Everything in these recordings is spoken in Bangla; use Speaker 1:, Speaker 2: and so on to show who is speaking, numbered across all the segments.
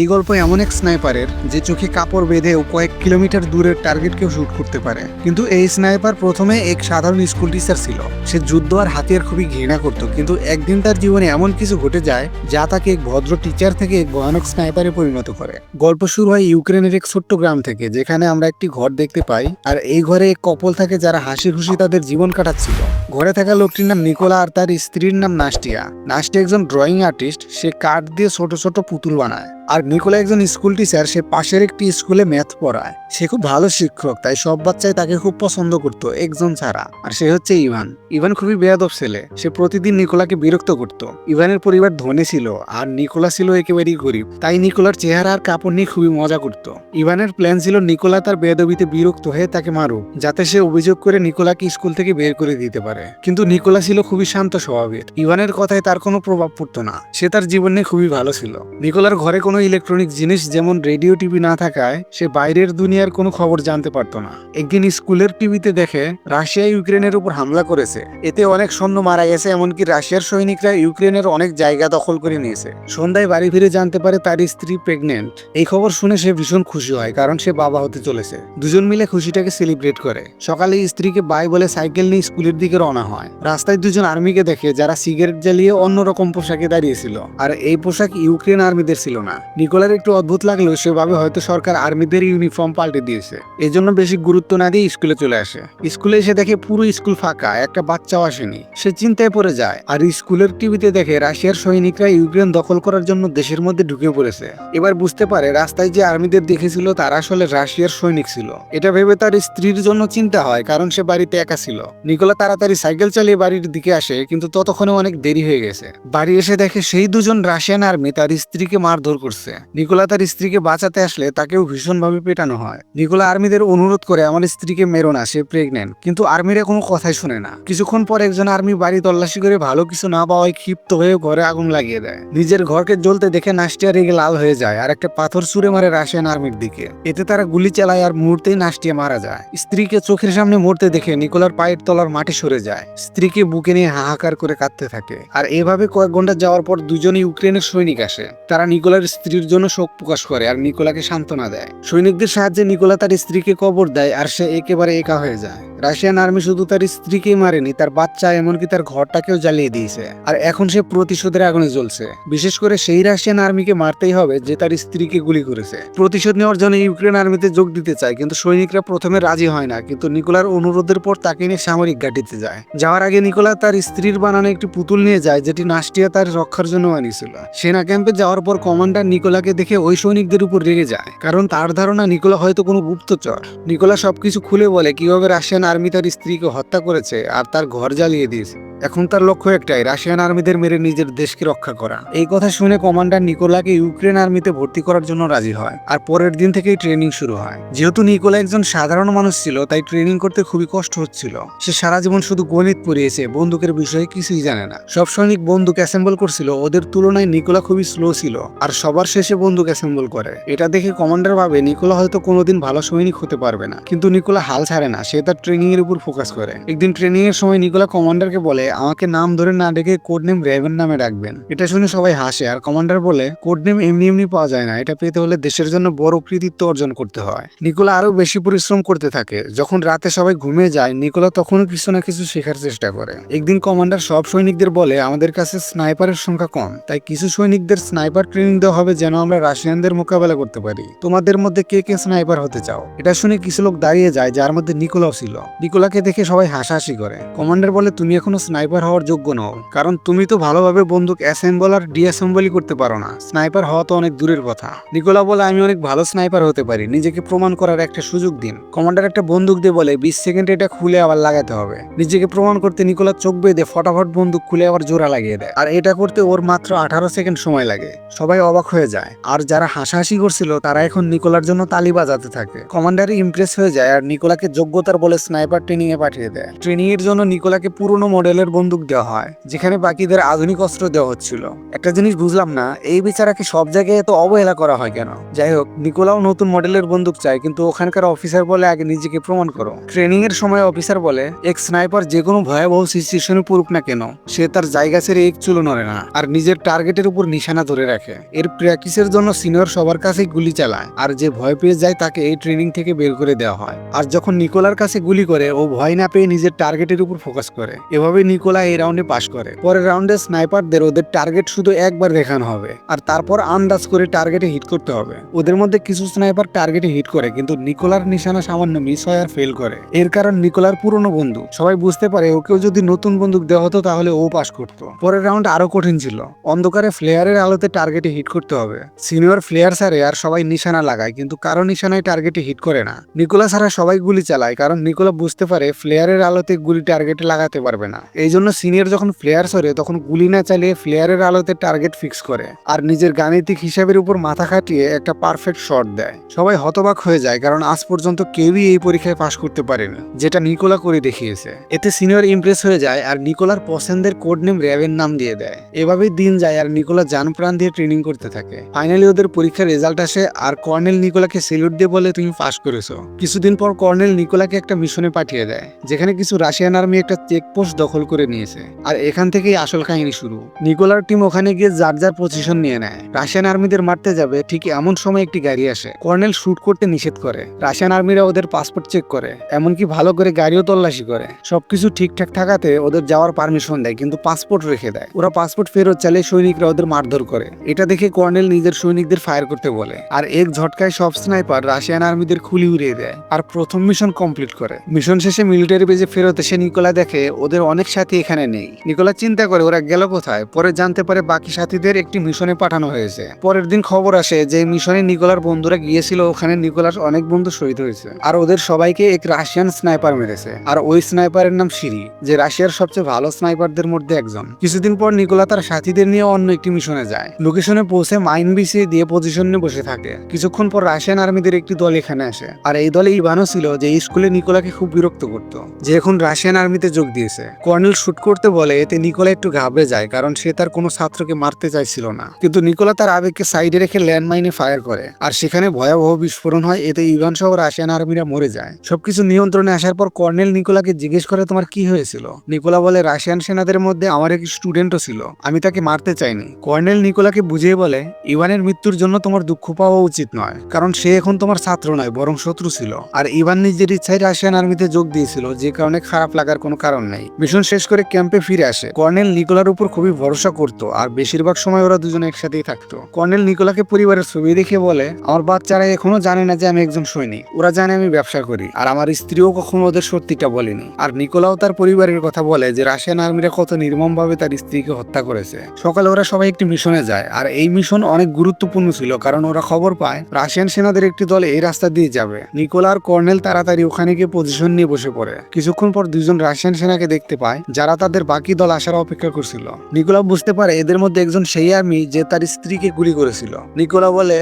Speaker 1: এই গল্প এমন এক স্নাইপারের যে চোখে কাপড় বেঁধেও কয়েক কিলোমিটার দূরের টার্গেটকেও শুট করতে পারে। কিন্তু এই স্নাইপার প্রথমে এক সাধারণ স্কুল টিচার ছিল। সে যুদ্ধ আর হাতিয়ার খুবই ঘৃণা করত, কিন্তু একদিন তার জীবনে এমন কিছু ঘটে যায় যা তাকে এক ভদ্র টিচার থেকে এক ভয়ানক স্নাইপারে পরিণত করে। গল্প শুরু হয় ইউক্রেনের এক ছোট্ট গ্রাম থেকে, যেখানে আমরা একটি ঘর দেখতে পাই, আর এই ঘরে এক কপল থাকে যারা হাসি খুশি তাদের জীবন কাটাচ্ছিল। ঘরে থাকা লোকটির নাম নিকোলা আর তার স্ত্রীর নাম নাস্টিয়া। নাস্টিয়া একজন ড্রয়িং আর্টিস্ট, সে কাঠ দিয়ে ছোট ছোট পুতুল বানায়। আর নিকোলা একজন স্কুল টিচার, সে পাশের একটি স্কুলে ম্যাথ পড়ায়। সে খুব ভালো শিক্ষক, তাই সব বাচ্চাই তাকে খুব পছন্দ করতো, একজন ছাড়া। আর সে হচ্ছে ইভান। ইভান খুবই বেয়াদব ছেলে। সে প্রতিদিন নিকোলাকে বিরক্ত করত। ইভানের পরিবার ধনী ছিল, আর নিকোলা ছিল একেবারেই গরিব। তাই নিকোলার চেহারা আর কাপড় নিয়ে খুবই মজা করত। ইভানের প্ল্যান ছিল নিকোলা তার বেয়াদবিতে বিরক্ত হয়ে তাকে মারুক, যাতে সে অভিযোগ করে নিকোলাকে স্কুল থেকে বের করে দিতে পারে। কিন্তু নিকোলা ছিল খুবই শান্ত স্বভাবের। ইভানের কথায় তার কোনো প্রভাব পড়তো না। সে তার জীবনে খুবই ভালো ছিল। নিকোলার ঘরে কোনো ইলেকট্রনিক জিনিস যেমন রেডিও টিভি না থাকায় সে বাইরের দুনিয়ার কোনো খবর জানতে পারতো না। একদিন স্কুলের টিভিতে দেখে রাশিয়া ইউক্রেনের উপর হামলা করেছে। এতে অনেক সৈন্য মারা গেছে, এমনকি রাশিয়ার সৈনিকরা ইউক্রেনের অনেক জায়গা দখল করে নিয়েছে। সন্ধ্যায় বাড়ি ফিরে জানতে পারে তার স্ত্রী প্রেগনেন্ট এই খবর শুনে সে ভীষণ খুশি হয়, কারণ সে বাবা হতে চলেছে। দুজন মিলে খুশিটাকে সেলিব্রেট করে। সকালে স্ত্রীকে বাই বলে সাইকেল নিয়ে স্কুলের দিকে রওনা হয়। রাস্তায় দুজন আর্মিকে দেখে, যারা সিগারেট জ্বালিয়ে অন্যরকম পোশাকে দাঁড়িয়েছিল। আর এই পোশাক ইউক্রেন আর্মিদের ছিল না। নিকোলার একটু অদ্ভুত লাগলেও সেভাবে হয়তো সরকার আর্মিদের ইউনিফর্ম পাল্টে দিয়েছে। এজন্য বেশি গুরুত্ব না দিয়ে স্কুলে চলে আসে। স্কুলে এসে দেখে পুরো স্কুল ফাঁকা, একটা বাচ্চাও আসেনি। সে চিন্তায় পড়ে যায়। আর স্কুলের টিভিতে দেখে রাশিয়ার সৈনিকরা ইউক্রেন দখল করার জন্য দেশের মধ্যে ঢুকে পড়েছে। এবার বুঝতে পারে, রাস্তায় যে আর্মিদের দেখেছিল, তারা আসলে রাশিয়ার সৈনিক ছিল। এটা ভেবে তার স্ত্রীর জন্য চিন্তা হয়, কারণ সে বাড়িতে একা ছিল। নিকোলা তাড়াতাড়ি সাইকেল চালিয়ে বাড়ির দিকে আসে, কিন্তু ততক্ষণে অনেক দেরি হয়ে গেছে। বাড়ি এসে দেখে সেই দুজন রাশিয়ান আর্মি তার স্ত্রীকে মারধর করছে। নিকোলা তার স্ত্রীকে বাঁচাতে আসলে তাকেও ভীষণভাবে পেটানো হয়। নিকোলা আর্মিদের অনুরোধ করে আমার স্ত্রীকে মেরো না, সে প্রেগনেন্ট কিন্তু আর্মিরা কোনো কথাই শুনে না। কিছুক্ষণ পর একজন আর্মি বাড়ি তল্লাশি করে ভালো কিছু না পাওয়ায় ক্ষিপ্ত হয়ে ঘরে আগুন লাগিয়ে দেয়। নিজের ঘরকে জ্বলতে দেখে নাস্টিয়া রেগে লাল হয়ে যায় আর একটা পাথর ছুঁড়ে মারে রাশিয়ান আর্মির দিকে। এতে তারা গুলি চালায় আর মুহূর্তেই নাস্টিয়া মারা যায়। স্ত্রীকে চোখের সামনে মরতে দেখে নিকোলার পায়ের তলার মাটি সরে যায়। স্ত্রীকে বুকে নিয়ে হাহাকার করে কাঁদতে থাকে। আর এভাবে কয়েক ঘণ্টা যাওয়ার পর দুজনে ইউক্রেনের সৈনিক আসে। তারা নিকোলার স্ত্রীর জন্য শোক প্রকাশ করে আর নিকোলাকে সান্ত্বনা দেয়। সৈনিকদের সাহায্যে নিকোলা তার স্ত্রীকে কবর দেয় আর সে একেবারে একা হয়ে যায়। রাশিয়ান আর্মি শুধু তার স্ত্রীকেই মারেনি, তার বাচ্চা এমনকি তার ঘরটাকেও জ্বালিয়ে দিয়েছে। আর এখন সে প্রতিশোধের আগুনে জ্বলছে। বিশেষ করে সেই রাশিয়ান আর্মিকে মারতেই হবে যে তার স্ত্রীকে গুলি করেছে। প্রতিশোধ নেওয়ার জন্য ইউক্রেন আর্মিতে যোগ দিতে চায়, কিন্তু সৈনিকরা প্রথমে রাজি হয় না, কিন্তু নিকোলার অনুরোধের পর তাকে নিয়ে সামরিক ঘাটিতে যায়। যাওয়ার আগে নিকোলা তার স্ত্রীর বানানো একটি পুতুল নিয়ে যায়, যেটি নাস্টিয়া তার রক্ষার জন্য বানিয়েছিল সেনা ক্যাম্পে যাওয়ার পর কমান্ডার নিকোলাকে দেখে ওই সৈনিকদের উপর রেগে যায়, কারণ তার ধারণা নিকোলা হয়তো কোনো গুপ্তচর নিকোলা সবকিছু খুলে বলে কীভাবে রাশিয়ান আর্মি তার স্ত্রীকে হত্যা করেছে আর তার ঘর জ্বালিয়ে দিয়েছে। এখন তার লক্ষ্য একটাই, রাশিয়ান আর্মিদের মেরে নিজের দেশকে রক্ষা করা। এই কথা শুনে কমান্ডার নিকোলাকে ইউক্রেন আর্মিতে ভর্তি করার জন্য রাজি হয়, আর পরের দিন থেকেই ট্রেনিং শুরু হয়। যেহেতু নিকোলা একজন সাধারণ মানুষ ছিল, তাই ট্রেনিং করতে খুবই কষ্ট হচ্ছিল। সে সারা জীবন শুধু গণিত পড়িয়েছে, বন্দুকের বিষয়ে কিছুই জানে না। সব সৈনিক বন্দুক অ্যাসেম্বল করছিল, ওদের তুলনায় নিকোলা খুবই স্লো ছিল, আর সবার শেষে বন্দুক অ্যাসেম্বল করে। এটা দেখে কমান্ডার ভাবে, নিকোলা হয়তো কোনোদিন ভালো সৈনিক হতে পারবে না, কিন্তু নিকোলা হাল ছাড়ে না, সে তার ট্রেনিং এর উপর ফোকাস করে। একদিন ট্রেনিং এর সময় নিকোলা কমান্ডারকে বলে আমাকে নাম ধরে না ডেকে কোড নেম রেভেন নামে ডাকবেন। এটা শুনে সবাই হাসে আর কমান্ডার বলে কোড নেম এমনি এমনি পাওয়া যায় না। এটা পেতে হলে দেশের জন্য বড় কৃতিত্ব অর্জন করতে হয়। নিকোলা আরও বেশি পরিশ্রম করতে থাকে। যখন রাতে সবাই ঘুমিয়ে যায়, নিকোলা তখনও কিছু না কিছু শেখার চেষ্টা করে। একদিন কমান্ডার সব সৈনিকদের বলে, আমাদের কাছে স্নাইপারের সংখ্যা কম, তাই কিছু সৈনিকদের স্নাইপার ট্রেনিং দেওয়া হবে যেন আমরা রাশিয়ানদের মোকাবেলা করতে পারি। তোমাদের মধ্যে কে কে স্নাইপার হতে চাও? এটা শুনে কিছু লোক দাঁড়িয়ে যায়, যার মধ্যে নিকোলাও ছিল। নিকোলাকে দেখে সবাই হাসাহাসি করে। কমান্ডার বলে, তুমি এখনও স্নাইপার হওয়ার যোগ্য নও। কারণ তুমি তো ভালোভাবে বন্দুক অ্যাসেম্বল আর ডিঅ্যাসেম্বলই করতে পারো না। স্নাইপার হওয়া তো অনেক দূরের কথা। নিকোলা বলে, আমি অনেক ভালো স্নাইপার হতে পারি। নিজেকে প্রমাণ করার একটা সুযোগ দিন। কমান্ডার একটা বন্দুক দিয়ে বলে, বিশ সেকেন্ডে এটা খুলে আবার লাগাতে হবে। নিজেকে প্রমাণ করতে নিকোলা চোখ বেঁধে ফটাফট বন্দুক খুলে আবার জোড়া লাগিয়ে দেয়। আর এটা করতে ওর মাত্র আঠারো সেকেন্ড সময় লাগে। সবাই অবাক হয়ে যায়। আর যারা হাসাহাসি করছিল, তারা এখন নিকোলার জন্য তালি বাজাতে থাকে। কমান্ডার ইমপ্রেস হয়ে যায় আর নিকোলাকে যোগ্যতার বলে স্নাইপার ট্রেনিং এ পাঠিয়ে দেয়। ট্রেনিং এর জন্য নিকোলাকে পুরনো মডেলের মডেলের বন্দুক দেওয়া হয়, যেখানে বাকিদের আধুনিক অস্ত্র দেওয়া হচ্ছিল। একটা জিনিস বুঝলাম না, এই বিচারাকে সব জায়গায় এত অবহেলা করা হয় কেন? যাই হোক, নিকোলাও নতুন মডেলের বন্দুক চায়, কিন্তু ওখানকার অফিসার বলে আগে নিজেকে প্রমাণ করো। ট্রেনিং এর সময় অফিসার বলে, এক স্নাইপার যে কোনো ভয়াবহ সিচুয়েশনে পড়ুক না কেন, সে তার জায়গা ছেড়ে এক চুলো নড়ে না, আর নিজের টার্গেটের উপর নিশানা ধরে রাখে। এর প্র্যাকটিসের জন্য সিনিয়র সবার কাছেই গুলি চালায়, আর যে ভয় পেয়ে যায় তাকে এই ট্রেনিং থেকে বের করে দেওয়া হয়। আর যখন নিকোলার কাছে গুলি করে, ও ভয় না পেয়ে নিজের টার্গেটের উপর ফোকাস করে। এভাবে নিকোলা এই রাউন্ডে পাশ করে। পরের রাউন্ডে স্নাইপারদের ওদের টার্গেট শুধু একবার দেখানো হবে। আর তারপর আন্দাজ করে টার্গেটে হিট করতে হবে। ওদের মধ্যে কিছু স্নাইপার টার্গেটে হিট করে, কিন্তু নিকোলার নিশানা সামান্য মিস হয় আর ফেল করে। এর কারণ নিকোলার পুরনো বন্ধু। সবাই বুঝতে পারে ওকেও যদি নতুন বন্দুক দেওয়া হতো, তাহলে ও পাস করতো। পরের রাউন্ড আরও কঠিন ছিল। অন্ধকারে ফ্লেয়ারের আলোতে টার্গেটে হিট করতে হবে। সিনিয়র ফ্লেয়ার সারে আর সবাই নিশানা লাগায়, কিন্তু কারও নিশানায় টার্গেটে হিট করে না। নিকোলা ছাড়া সবাই গুলি চালায়, কারণ নিকোলা বুঝতে পারে ফ্লেয়ারের আলোতে গুলি টার্গেটে লাগাতে পারবে না। এই জন্য সিনিয়র যখন ফ্লেয়ার সরে তখন গুলি না চালিয়ে ফ্লেয়ারের আলোতে টার্গেট ফিক্স করে আর নিজের গাণিতিক হিসাবের উপর মাথা খাটিয়ে একটা পারফেক্ট শট দেয়। সবাই হতবাক হয়ে যায় কারণ আজ পর্যন্ত কেউই এই পরীক্ষায় পাশ করতে পারেনি, যেটা নিকোলা করে দেখিয়েছে। এতে সিনিয়র ইমপ্রেস হয়ে যায় আর নিকোলার পছন্দের কোড নেম র্যাবের নাম দিয়ে দেয়। এভাবেই দিন যায় আর নিকোলা জান প্রাণ দিয়ে ট্রেনিং করতে থাকে। ফাইনালি ওদের পরীক্ষার রেজাল্ট আসে আর কর্নেল নিকোলাকে সেলুট দিয়ে বলে, তুমি পাশ করেছ। কিছুদিন পর কর্নেল নিকোলাকে একটা মিশনে পাঠিয়ে দেয়, যেখানে কিছু রাশিয়ান আর্মি একটা চেকপোস্ট দখল করে নিয়েছে। আর এখান থেকেই আসল কাহিনী শুরু। নিকোলার টিম ওখানে গিয়ে যার যার পজিশন নিয়ে নেয়। রাশিয়ান আর্মিদের মারতে যাবে, ঠিক এমন সময় একটি গাড়ি আসে। কর্নেল শুট করতে নিষেধ করে। রাশিয়ান আর্মিরা ওদের পাসপোর্ট চেক করে, এমনকি ভালো করে গাড়িও তল্লাশি করে। সবকিছু ঠিকঠাক থাকাতে ওদের যাওয়ার পারমিশন দেয়, কিন্তু পাসপোর্ট রেখে দেয়। ওরা পাসপোর্ট ফেরত চালে সৈনিকরা ওদের মারধর করে। এটা দেখে কর্নেল নিজের সৈনিকদের ফায়ার করতে বলে। আর এক ঝটকায় সব স্নাইপার রাশিয়ান আর্মিদের খুলি উড়িয়ে দেয়। আর প্রথম মিশন কমপ্লিট করে। মিশন শেষে মিলিটারি বেজে ফেরত এসে নিকোলা দেখে ওদের অনেক সাথী এখানে নেই। নিকোলা চিন্তা করে ওরা গেল কোথায়? পরে জানতে পারে বাকি সাথীদের একটি মিশনে পাঠানো হয়েছে। পরের দিন খবর আসে যে মিশনে নিকোলার বন্ধুরা গিয়েছিল, ওখানে নিকোলার অনেক বন্ধু শহীদ হয়েছে। আর ওদের সবাইকে এক রাশিয়ান স্নাইপার মেরেছে। আর ওই স্নাইপারের নাম সিরি, যে রাশিয়ার সবচেয়ে ভালো স্নাইপারদের মধ্যে একজন। কিছুদিন পর নিকোলা তার সাথীদের নিয়ে অন্য একটি মিশনে যায়। লোকেশনে পৌঁছে মাইন বিছিয়ে দিয়ে পজিশন নিয়ে বসে থাকে। কিছুক্ষণ পর রাশিয়ান আর্মিদের একটি দল এখানে আসে। আর এই দলে ইভানও ছিল, যে স্কুলে নিকোলাকে খুব বিরক্ত করত। যে এখন রাশিয়ান আর্মিতে যোগ দিয়েছে। কর্নেল শুট করতে বলে, এতে নিকোলা একটু ঘাবড়ে যায়, কারণ সে তার কোনো ছাত্রকে মারতে চাইছিল না। কিন্তু নিকোলা তার আবেগকে সাইডে রেখে ল্যান্ডমাইনে ফায়ার করে। আর সেখানে ভয়াবহ বিস্ফোরণ হয়, এতে ইভান সহ রাশিয়ান আর্মিরা মরে যায়। সবকিছু নিয়ন্ত্রণে আসার পর কর্নেল নিকোলাকে জিজ্ঞেস করে, তোমার কি হয়েছিল? নিকোলা বলে রাশিয়ান সেনাদের মধ্যে আমার এক স্টুডেন্টও ছিল। আমি তাকে মারতে চাইনি। কর্নেল নিকোলাকে বুঝিয়ে বলে, ইভানের মৃত্যুর জন্য তোমার দুঃখ পাওয়া উচিত নয়, কারণ সে এখন তোমার ছাত্র নয়, বরং শত্রু ছিল। আর ইভান নিজের ইচ্ছায় রাশিয়ান আর্মিতে যোগ দিয়েছিল, যে কারণে খারাপ লাগার কোনো কারণ নেই। মিশন শেষ করে ক্যাম্পে ফিরে আসে। কর্নেল নিকোলার উপর খুবই ভরসা করত আর বেশিরভাগ সময় ওরা দুজনে একসাথেই থাকতো। কর্নেল নিকোলাকে পরিবারের ছবি দেখে বলে, আমার বাচ্চারা এখনও জানে না যে আমি একজন সৈনিক। ওরা জানে আমি ব্যবসা করি আর আমার স্ত্রীও কখনো ওদের সত্যিটা বলেনি। আর নিকোলাও তার পরিবারের কথা বলে যে, রাশিয়ান আর্মিরা কত নির্মমভাবে তার স্ত্রীকে হত্যা করেছে। সকালে ওরা সবাই একটি মিশনে যায় আর এই মিশন অনেক গুরুত্বপূর্ণ ছিল কারণ ওরা খবর পায়, রাশিয়ান সেনাদের একটি দল এই রাস্তা দিয়ে যাবে। নিকোলা আর কর্নেল তাড়াতাড়ি ওখানে গিয়ে পজিশন নিয়ে বসে পড়ে। কিছুক্ষণ পর দুজন রাশিয়ান সেনাকে দেখতে পায় যারা তাদের বাকি দল আসার অপেক্ষা করছিল। নিকোলা বুঝতে পারে এদের মধ্যে একজন সেই আর্মি যে তার স্ত্রীকে গুলি করেছিল। নিকোলা বলে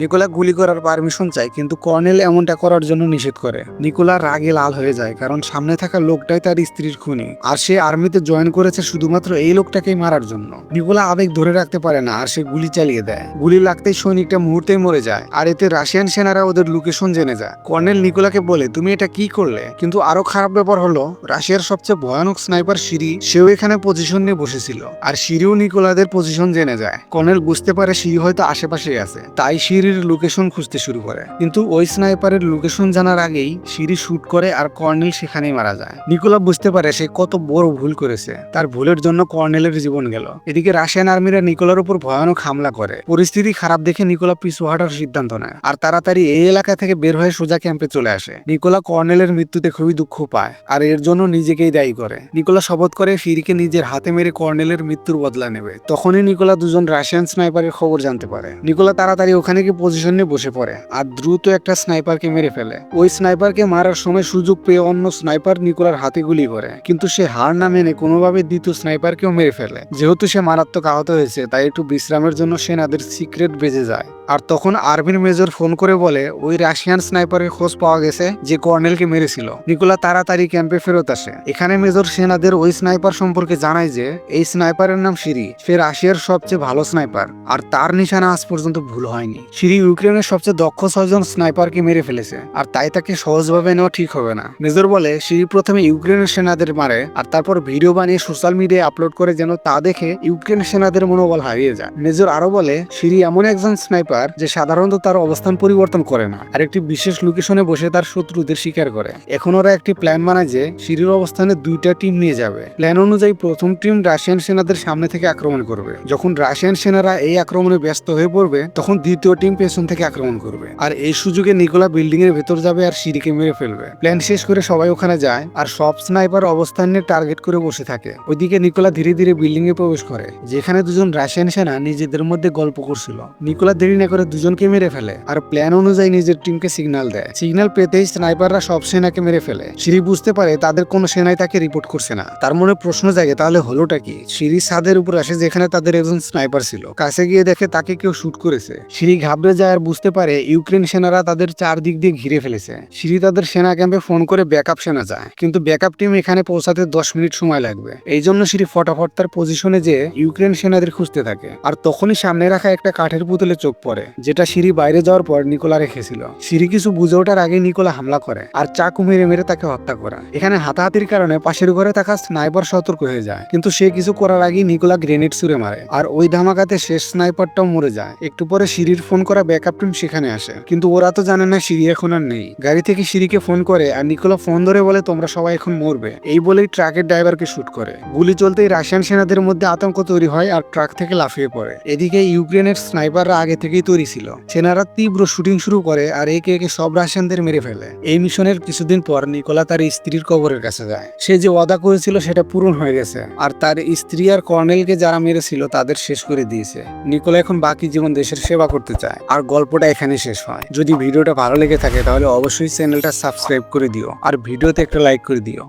Speaker 1: নিকোলা গুলি করার পারমিশন চায়, কিন্তু কর্নেল এমনটা করার জন্য নিষেধ করে। নিকোলা রাগে লাল হয়ে যায়, কারণ সামনে থাকা লোকটাই তার স্ত্রীর খুনি, আর সে আর্মিতে জয়েন করেছে শুধুমাত্র এই লোকটাকেই মারার জন্য। নিকোলা আবেগ ধরে রাখতে পারে না, আর সে গুলি চালিয়ে দেয়। গুলি লাগতেই সৈনিকটা মুহূর্তেই মরে যায়, আর এতে রাশিয়ান সেনারা ওদের লোকেশন জেনে যায়। কর্নেল নিকোলাকে বলে, তুমি এটা কি করলে? কিন্তু আরও খারাপ ব্যাপার হলো, রাশিয়ার সবচেয়ে ভয়ানক স্নাইপার সিরি সেও এখানে পজিশন নিয়ে বসেছিল, আর সিরিও নিকোলাদের পজিশন জেনে যায়। কর্নেল বুঝতে পারে সিরি হয়তো আশেপাশেই আছে, তাই সিরির লোকেশন খুঁজতে শুরু করে। কিন্তু ওই স্নাইপারের লোকেশন জানার আগেই সিরি শুট করে আর কর্নেল সেখানেই মারা যায়। নিকোলা বুঝতে পারে সে কত বড় ভুল করেছে। তার ভুলের জন্য কর্নেলের জীবন গেল। এদিকে রাশিয়ান আর্মিরা নিকোলার উপর ভয়ানক হামলা করে। পরিস্থিতি খারাপ দেখে নিকোলা পিছু হাঁটার সিদ্ধান্ত নেয়। আর তাড়াতাড়ি এই এলাকা থেকে বের হয়ে সোজা ক্যাম্পে চলে আসে। নিকোলা কর্নেলের মৃত্যুতে খুবই দুঃখ পায় আর এর জন্য নিজেকেই দায়ী করে। নিকোলা শপথ করে ফিরিকে নিজের হাতে মেরে কর্নেলের মৃত্যুর বদলা নেবে। তখনই নিকোলা দুজন রাশিয়ান স্নাইপারের খবর জানতে পারে। নিকোলা তাড়াতাড়ি ওখানে গিয়ে পজিশন নিয়ে বসে পড়ে আর দ্রুত একটা স্নাইপারকে মেরে ফেলে। ওই স্নাইপারকে মারার সময় সুযোগ পেয়ে অন্য স্নাইপার নিকোলার হাতে গুলি করে। কিন্তু সে হার না মেনে কোনোভাবে দ্বিতীয় স্নাইপারকেও মেরে ফেলে। যেহেতু সে মারাত্মক আহত হয়েছে, তাই একটু বিশ্রামের জন্য সেনাদের সিক্রেট বেজে যায়। আর তখন আর্মির মেজর ফোন করে বলে, ওই রাশিয়ান স্নাইপারের খোঁজ পাওয়া গেছে যে কর্নেলকে মেরেছিল। নিকোলা তাড়াতাড়ি ক্যাম্পে ফেরত আসে। এখানে মেজর সেনাদের ওই স্নাইপার সম্পর্কে জানায় যে, এই স্নাইপারের নাম সিরি। সে রাশিয়ার সবচেয়ে ভালো স্নাইপার আর তার নিশানা আজ পর্যন্ত ভুল হয়নি। সিরি ইউক্রেনের সবচেয়ে দক্ষ ছয়জন স্নাইপারকে মেরে ফেলেছে, আর তাই তাকে সহজভাবে নেওয়া ঠিক হবে না। মেজর বলে সিরি প্রথমে ইউক্রেনের সেনাদের মারে, আর তারপর ভিডিও বানিয়ে সোশ্যাল মিডিয়ায় আপলোড করে যেন তা দেখে ইউক্রেন সেনাদের মনোবল হারিয়ে যায়। মেজর আরও বলে সিরি এমন একজন স্নাইপার যে সাধারণত তার অবস্থান পরিবর্তন করে না, আর একটি বিশেষ লোকেশনে বসে তার শত্রুদের শিকার করে। এখন ওরা একটি প্ল্যান বানায় যে সিরির অবস্থানে দুইটা টিম নিয়ে যাবে। প্ল্যান অনুযায়ী প্রথম টিম রাশিয়ান সেনাদের সামনে থেকে আক্রমণ করবে। যখন রাশিয়ান সেনারা এই আক্রমণে ব্যস্ত হয়ে পড়বে, তখন দ্বিতীয় টিম পেছন থেকে আক্রমণ করবে। আর এই সুযোগে নিকোলা বিল্ডিং এর ভেতর যাবে আর সিঁড়িকে মেরে ফেলবে। প্ল্যান শেষ করে সবাই ওখানে যায় আর সব স্নাইপার অবস্থান নিয়ে টার্গেট করে বসে থাকে। ওইদিকে নিকোলা ধীরে ধীরে বিল্ডিং এ প্রবেশ করে, যেখানে দুজন রাশিয়ান সেনা নিজেদের মধ্যে গল্প করছিল। নিকোলা দেরি না করে দুজনকে মেরে ফেলে আর প্ল্যান অনুযায়ী নিজের টিমকে সিগন্যাল দেয়। সিগন্যাল পেতেই স্নাইপাররা সব সেনাকে মেরে ফেলে। সিঁড়ি বুঝতে পারে তাদের কোনো সেনাই তাকে রিপোর্ট করছে না। তার মনে প্রশ্ন জাগে, তাহলে হলোটা কি? সিঁড়ি ছাদের উপর আসে যেখানে তাদের একজন স্নাইপার ছিল। কাছে গিয়ে দেখে তাকে কেউ শুট করেছে। সিঁড়ি ঘাবড়ে যায় আর বুঝতে পারে ইউক্রেন সেনারা তাদের চারদিক দিয়ে ঘিরে ফেলেছে। সিঁড়ি তাদের সেনা ক্যাম্পে ফোন করে ব্যাকআপ সেনা যায়। কিন্তু ব্যাকআপ টিম এখানে পৌঁছাতে দশ মিনিট সময় লাগবে। এই জন্য সিঁড়ি ফটাফট তার পজিশনে যে ইউক্রেন সেনাদের খুঁজতে থাকে। আর তখনই সামনে রাখা একটা কাঠের পুতুলে চোখ পড়ে, যেটা সিঁড়ি বাইরে যাওয়ার পর নিকোলা রেখেছিল। সিঁড়ি কিছু বুঝে ওঠার আগে নিকোলা হামলা করে আর চাকু মেরে মেরে তাকে হত্যা করা। এখানে হাতাহাতির কারণে পাশের ঘরে থাকা স্নাইপার সতর্ক হয়ে যায়। কিন্তু সে কিছু করার আগেই নিকোলা গ্রেনেড ছুড়ে মারে। আর ওই ধামাকাতে শেষ স্নাইপারটাও মরে যায়। একটু পরে সিঁড়ির ফোন করা ব্যাকআপ টিম সেখানে আসে। কিন্তু ওরা তো জানে না সিঁড়ি এখন আর নেই। গাড়ি থেকে সিঁড়িকে ফোন করে আর নিকোলা ফোন ধরে বলে, তোমরা সবাই এখন মরবে। এই বলেই ট্রাকের ড্রাইভারকে শুট করে। গুলি চলতেই রাশিয়ান সেনাদের মধ্যে আতঙ্ক তৈরি হয় আর ট্রাক থেকে লাফিয়ে পড়ে। এদিকে ইউক্রেনের স্নাইপাররা আগে থেকেই তৈরি ছিল। সেনারা তীব্র শুটিং শুরু করে আর একে একে সব রাশিয়ানদের মেরে ফেলে। এই মিশনের কিছুদিন পর নিকোলা তার স্ত্রীর কবরের কাছে যায়। সে যে ওয়াদা করেছিল সেটা পূরণ হয়ে গেছে। আর তার স্ত্রী আর কর্নেলকে যারা মেরেছিল তাদের শেষ করে দিয়েছে। নিকোলা এখন বাকি জীবন দেশের সেবা করতে চায়। আর গল্পটা এখানে শেষ হয়। যদি ভিডিওটা ভালো লেগে থাকে তাহলে অবশ্যই চ্যানেলটা সাবস্ক্রাইব করে দিও। আর ভিডিওতে একটা লাইক করে দিও।